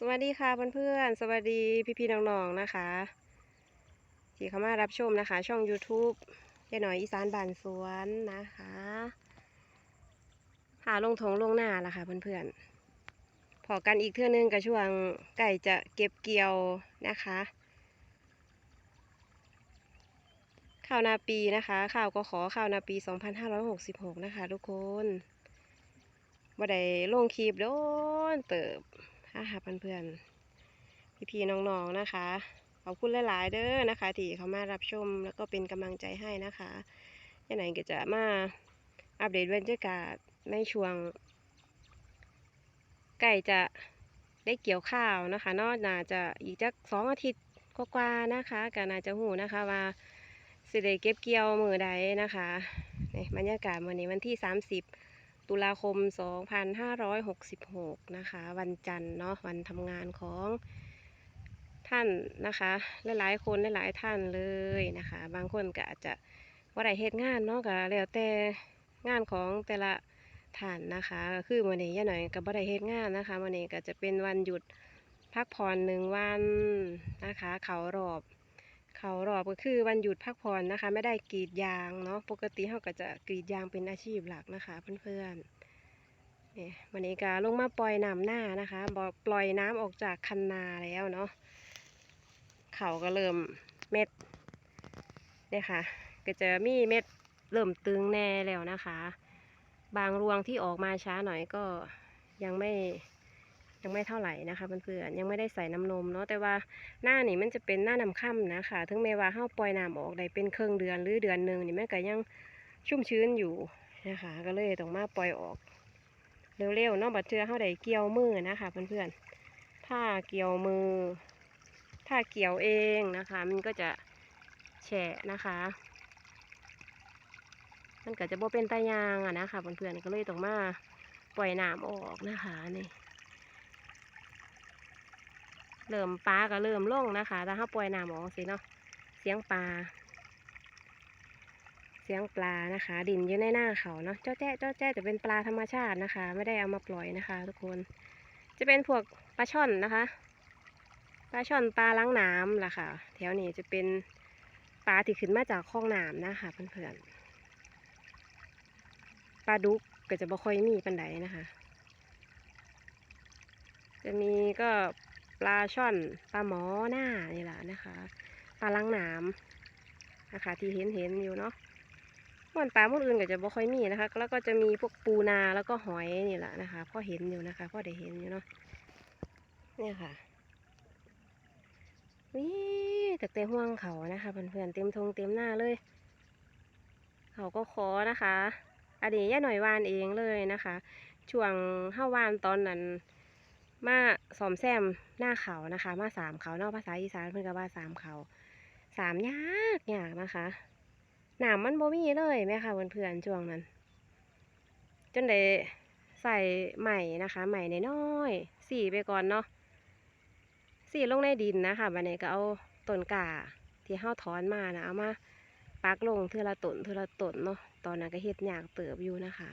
สวัสดีค่ะเพื่อนๆ สวัสดีพี่ๆน้องๆนะคะ ที่เข้ามารับชมนะคะ ช่อง YouTube ยายหน่อยอีสานบ้านสวนนะคะหาลงทงลงหน้าละค่ะเพื่อนๆ พอกันอีกเทื่อนึงกับช่วงไก่จะเก็บเกี่ยวนะคะข้าวนาปีนะคะข้าวก็ขอข้าวนาปี 2566 นะคะ ทุกคนบ่ได้ลงคลิปโดนเติบ ค่ะคะเพื่อนๆ พี่ๆ น้องๆ นะคะ ขอบคุณหลายๆ เด้อนะคะ ที่เขามารับชมแล้วก็เป็นกำลังใจให้นะคะยังไหนก็จะมาอัปเดตบรรยากาศในช่วงใกล้จะได้เกี่ยวข้าวนะคะนอกน่าจะอีกจักสองอาทิตย์กว่าๆนะคะก็น่าจะหูนะคะว่าสิได้เก็บเกี่ยวมือใดนะคะนี่บรรยากาศวันนี้วันที่ 30 ตุลาคม 2566 นะคะ วันจันทร์เนาะวันทำงานของท่านนะคะ หลายๆ คนหลายๆท่านเลยนะคะ บางคนก็อาจจะว่าได้เฮ็ดงานเนาะก็แล้วแต่งานของแต่ละท่านนะคะคือวันนี้ย่าหน่อยก็บ่ได้เฮ็ดงานนะคะวันนี้ก็จะเป็นวันหยุดพักผ่อนหนึ่งวันนะคะ เขารอบ เขารอบก็คือวันหยุดพักผ่อนนะคะ ไม่ได้กรีดยางเนาะปกติเขาก็จะกรีดยางเป็นอาชีพหลักนะคะ เพื่อนๆเนี่ยวันนี้ก็ลงมาปล่อยน้ำหน้านะคะบอกปล่อยน้ำออกจากคันนาแล้วเนาะเขาก็เริ่มเม็ดเนี่ยค่ะ ก็จะมีเม็ดเริ่มตึงแน่แล้วนะคะ บางรวงที่ออกมาช้าหน่อยก็ยังไม่ ยังไม่เท่าไหร่นะคะเพื่อนๆยังไม่ได้ใส่น้ำนมเนาะแต่ว่าหน้านี่มันจะเป็นหน้าน้ำค่ำนะคะถึงแม้ว่าเฮาปล่อยน้ำออกได้เป็นครึ่งเดือนหรือเดือนหนึ่งนี่แมันก็ยังชุ่มชื้นอยู่นะคะก็เลยต้องมาปล่อยออกเร็วๆเนาะบัดเทือเฮาได้เกี่ยวมือนะคะเพื่อนๆถ้าเกี่ยวมือ ถ้าเกี่ยวเองนะคะ มันก็จะแฉะนะคะมันก็จะบ่เป็นตายางอะนะคะเพื่อนๆก็เลยต้องมาปล่อยน้ำออกนะคะนี่ เริ่มปลาก็เริ่มล่งนะคะถ้าเขาปล่อยน้ำออกสิเนาะเสียงปลา เสียงปลานะคะ ดินอยู่ในหน้าเขาเนาะเจ้าแจ้เจ้าแจ้จะเป็นปลาธรรมชาตินะคะ ไม่ได้เอามาปล่อยนะคะ ทุกคน จะเป็นพวกปลาช่อนนะคะปลาช่อนปลาล้างน้ำล่ะค่ะ แถวนี้จะเป็นปลาที่ขึ้นมาจากคลองน้ำนะคะเพื่อนๆปลาดุกก็จะบ่ค่อยมีปันไดนะคะ จะมีก็ ปลาช่อนปลาหมอหน้านี่แหละนะคะปลาล้างน้ำนะคะ ที่เห็นเห็นอยู่เนาะส่วนปลาหมดอื่นก็จะบ่ค่อยมีนะคะ แล้วก็จะมีพวกปูนาแล้วก็หอยนี่แหละนะคะพ่อเห็นอยู่นะคะพ่อได้เห็นอยู่เนาะเนี่ยค่ะวิ่แต่เต็ห่วงเขานะคะเพื่อนๆเต็มทงเต็มหน้าเลย เขาก็ขอนะคะอันนี้ย่าหน่อยวานเองเลยนะคะ ช่วงห้าวานตอนนั้น มาสอมแซมหน้าเขานะคะ มาสามเขาเนอกภาษาอีสานเพิ่อนก็ว่าสามเขาสามยากยากนะคะหนามมันบ่มีเลยแม่ค่ะเพื่อนๆช่วงนั้น จนได้ใส่ใหม่นะคะใหม่น้อยสีไปก่อนเนาะสีลงในดินนะคะบัดนี้ก็เอาต้นกาที่เฮาถอนมานะเอามาปักลงเทือละต้นเทือละต้นเนาะตอนนั้นก็เฮ็ดหยากเติบอยู่นะคะ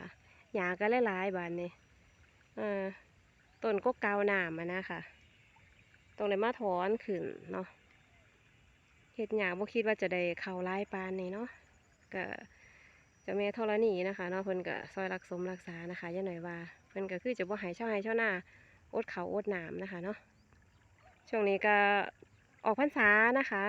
หยากก็หลายๆบานนี้เออ ต้นก็เกาวหนามอะนะคะตรงเลยมาถอนขึ้นเนาะเฮ็ดหยาบ่คิดว่าจะได้เข้าไล่ปานนี้เนาะก็จะแม่ธรณีนะคะเนาะเพิ่นก็ซอยรักสมรักษานะคะย่าหน่อยว่าเพิ่นก็คือจะบ่หายเช่าให้เช่าหน้าอดเขาอดหนามนะคะเนาะช่วงนี้ก็ออกพรรษานะคะ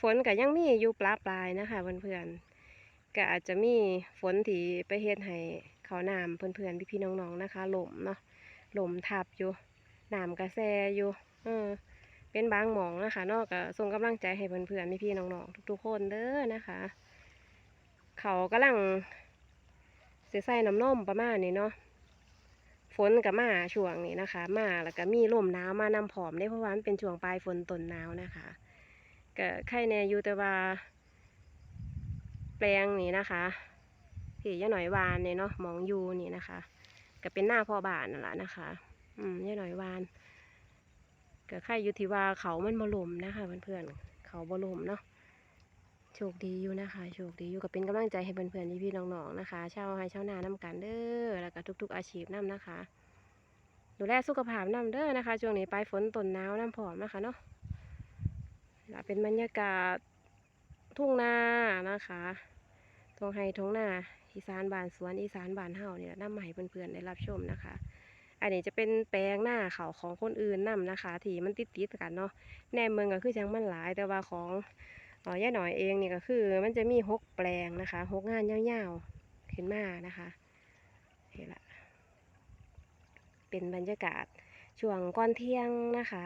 ฝนก็ยังมีอยู่ปลาปลายนะคะเพื่อนๆก็อาจจะมีฝนที่ไปเฮ็ดให้เขาหนามเพื่อนๆพี่ๆน้องๆนะคะหล่มเนาะ ลมทับอยู่น้ำกระแสอยู่เออเป็นบางหมองนะคะนอกจากส่งกำลังใจให้เพื่อนๆพี่ๆน้องๆทุกๆคนเด้อนะคะ เขากำลังเสียใส่น้ำนมประมาณนี้เนาะฝนกับมาช่วงนี้นะคะ มาแล้วก็มีลมหนาวมานำผอมได้เพราะว่ามันเป็นช่วงปลายฝนต้นหนาวนะคะก็ใครแนอยู่แต่ว่าแปลงนี้นะคะที่ยะหน่อยวานเนี่ยเนาะมองยูนี่นะคะ ก็เป็นหน้าพ่อบ้านนั่นแหละนะคะ อืมย่าหน่อยวานก็ใครอยู่ที่ว่าเขามันบลมนะคะเพื่อนๆเขาบลมเนาะโชคดีอยู่นะคะโชคดีอยู่ก็เป็นกำลังใจให้เพื่อนๆพี่ๆน้องๆนะคะชาวไฮชาวนาน้ำกันเด้อแล้วก็ทุก ๆ อาชีพน้ำนะคะ ดูแลสุขภาพน้ำเด้อนะคะช่วงนี้ปลายฝนต้นหนาวน้ำผอมนะคะเนาะนี่ล่ะเป็นบรรยากาศทุ่งนานะคะทงไฮทงนา อีสานบานสวนอีสานบานเฮาเนี่ยนำมาให้เพื่อนๆได้รับชมนะคะ อันนี้จะเป็นแปลงหน้าเขาของคนอื่นนํนะคะ ที่มันติดติดๆกันเนาะแนมเมืองก็คือจังมันหลายแต่ว่าของอย่าหน่อยเองเนี่ก็คือ มันจะมีหกแปลงนะคะหกงานยาวๆขึ้นมานะคะนี่ละเป็นบรรยากาศช่วงก่อนเที่ยงนะคะ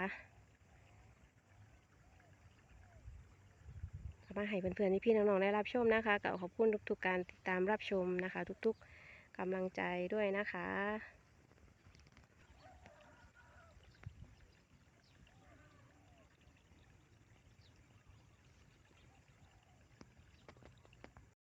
มาให้เพื่อนๆพี่ๆน้องๆได้รับชมนะคะก็ขอบคุณทุกๆการติดตามรับชมนะคะ ทุกๆกำลังใจด้วยนะคะ